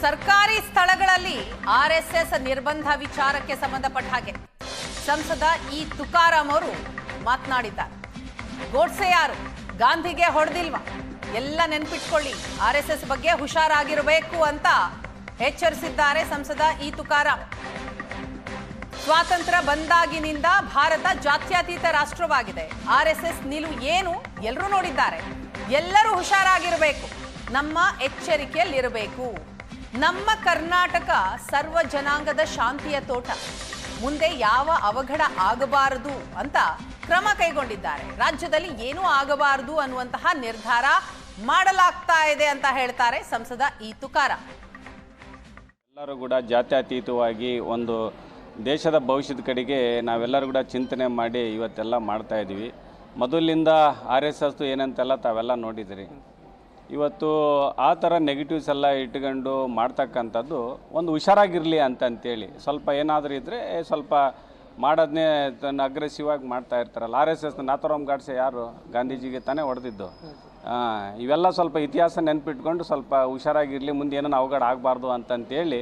ಸರ್ಕಾರಿ ಸ್ಥಳಗಳಲ್ಲಿ R S S ನಿರ್ಬಂಧ ವಿಚಾರಕ್ಕೆ ಸಂಬಂಧಪಟ್ಟ ಹಾಗೆ. ಸಂಸದ ಇ. ತುಕಾರಾಮ್ ಅವರು ಮಾತನಾಡಿದ್ದಾರೆ. ಗೋಡ್ಸೆ ಯಾರು ಗಾಂಧಿಗೆ ಹೊಡೆದಿಲ್ವಾ? ಎಲ್ಲ ನೆನ್ಪಿಟ್ಕೊಳ್ಳಿ ಆರ್ ಎಸ್ ಎಸ್ ಬಗ್ಗೆ ಹುಷಾರಾಗಿರಬೇಕು ಅಂತ ಎಚ್ಚರಿಸಿದ್ದಾರೆ ಸಂಸದ ಇ. ತುಕಾರಾಮ್. ಸ್ವಾತಂತ್ರ್ಯ ಬಂದಾಗಿನಿಂದ ಭಾರತ ಜಾತ್ಯತೀತ ರಾಷ್ಟ್ರವಾಗಿದೆ. ಆರ್ ಎಸ್ ಎಸ್ ನಿಲುವು ಏನು ಎಲ್ಲರೂ ನೋಡಿದ್ದಾರೆ. ಎಲ್ಲರೂ ಹುಷಾರಾಗಿರಬೇಕು. ನಮ್ಮ ಎಚ್ಚರಿಕೆಯಲ್ಲಿರಬೇಕು. ನಮ್ಮ ಕರ್ನಾಟಕ ಸರ್ವ ಜನಾಂಗದ ಶಾಂತಿಯ ತೋಟ. ಮುಂದೆ ಯಾವ ಅವಘಡ ಆಗಬಾರದು ಅಂತ ಕ್ರಮ ಕೈಗೊಂಡಿದ್ದಾರೆ. ರಾಜ್ಯದಲ್ಲಿ ಏನೂ ಆಗಬಾರದು ಅನ್ನುವಂತಹ ನಿರ್ಧಾರ ಮಾಡಲಾಗ್ತಾ ಇದೆ ಅಂತ ಹೇಳ್ತಾರೆ ಸಂಸದ ಈ ತುಕಾರ ಎಲ್ಲರೂ ಕೂಡ ಜಾತ್ಯತೀತವಾಗಿ ಒಂದು ದೇಶದ ಭವಿಷ್ಯದ ಕಡೆಗೆ ನಾವೆಲ್ಲರೂ ಕೂಡ ಚಿಂತನೆ ಮಾಡಿ ಇವತ್ತೆಲ್ಲ ಮಾಡ್ತಾ ಇದ್ದೀವಿ ಮೊದಲಿಂದ ಆರ್ ಎಸ್ ಎಸ್ ಏನಂತೆಲ್ಲ ತಾವೆಲ್ಲ ನೋಡಿದಿರಿ. ಇವತ್ತು ಆ ಥರ ನೆಗೆಟಿವ್ಸ್ ಎಲ್ಲ ಇಟ್ಕೊಂಡು ಮಾಡ್ತಕ್ಕಂಥದ್ದು ಒಂದು ಹುಷಾರಾಗಿರಲಿ ಅಂತಂತೇಳಿ. ಸ್ವಲ್ಪ ಏನಾದರೂ ಇದ್ದರೆ ಸ್ವಲ್ಪ ಮಾಡೋದನ್ನೇ ತನ್ನ ಅಗ್ರೆಸಿವ್ ಆಗಿ ಮಾಡ್ತಾ ಇರ್ತಾರಲ್ಲ. ಆರ್ ಎಸ್ ಎಸ್ನ ನಾಥರಾಮ್ ಗಾಡ್ಸೆ ಯಾರು? ಗಾಂಧೀಜಿಗೆ ತಾನೇ ಹೊಡೆದಿದ್ದು. ಇವೆಲ್ಲ ಸ್ವಲ್ಪ ಇತಿಹಾಸ ನೆನ್ಪಿಟ್ಕೊಂಡು ಸ್ವಲ್ಪ ಹುಷಾರಾಗಿರಲಿ ಮುಂದೆ ಏನೋ ಅವಘಡ ಆಗಬಾರ್ದು ಅಂತಂತೇಳಿ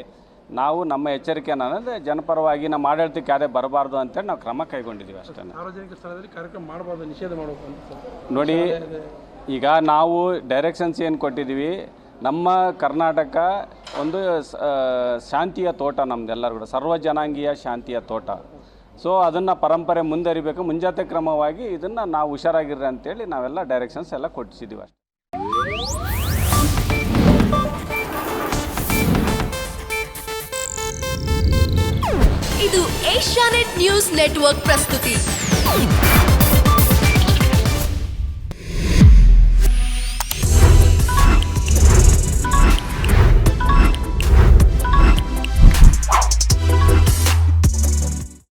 ನಾವು ನಮ್ಮ ಎಚ್ಚರಿಕೆ ಅನ್ನೋದು ಜನಪರವಾಗಿ ನಮ್ಮ ಆಡಳಿತಕ್ಕೆ ಯಾರೇ ಬರಬಾರ್ದು ಅಂತೇಳಿ ನಾವು ಕ್ರಮ ಕೈಗೊಂಡಿದ್ದೀವಿ ಅಷ್ಟೇ ಸಾರ್ವಜನಿಕ ಸ್ಥಳದಲ್ಲಿ ಕಾರ್ಯಕ್ರಮ ಮಾಡಬಾರ್ದು ನಿಷೇಧ ಮಾಡಬೇಕು ಅಂತ ನೋಡಿ ಈಗ ನಾವು ಡೈರೆಕ್ಷನ್ಸ್ ಏನು ಕೊಟ್ಟಿದ್ದೀವಿ? ನಮ್ಮ ಕರ್ನಾಟಕ ಒಂದು ಶಾಂತಿಯ ತೋಟ ನಮ್ದೆಲ್ಲರೂ ಕೂಡ, ಸರ್ವ ಜನಾಂಗೀಯ ಶಾಂತಿಯ ತೋಟ. ಸೊ ಅದನ್ನು ಪರಂಪರೆ ಮುಂದರಿಬೇಕು ಮುಂಜಾತೆ ಕ್ರಮವಾಗಿ ಇದನ್ನು ನಾವು ಹುಷಾರಾಗಿರ್ರಿ ಅಂತೇಳಿ ನಾವೆಲ್ಲ ಡೈರೆಕ್ಷನ್ಸ್ ಎಲ್ಲ ಕೊಟ್ಟಿಸಿದ್ದೀವಿ ಅಷ್ಟೇ. ಇದು ಏಷ್ಯಾನೆಟ್ ನ್ಯೂಸ್ ನೆಟ್ವರ್ಕ್ ಪ್ರಸ್ತುತಿ.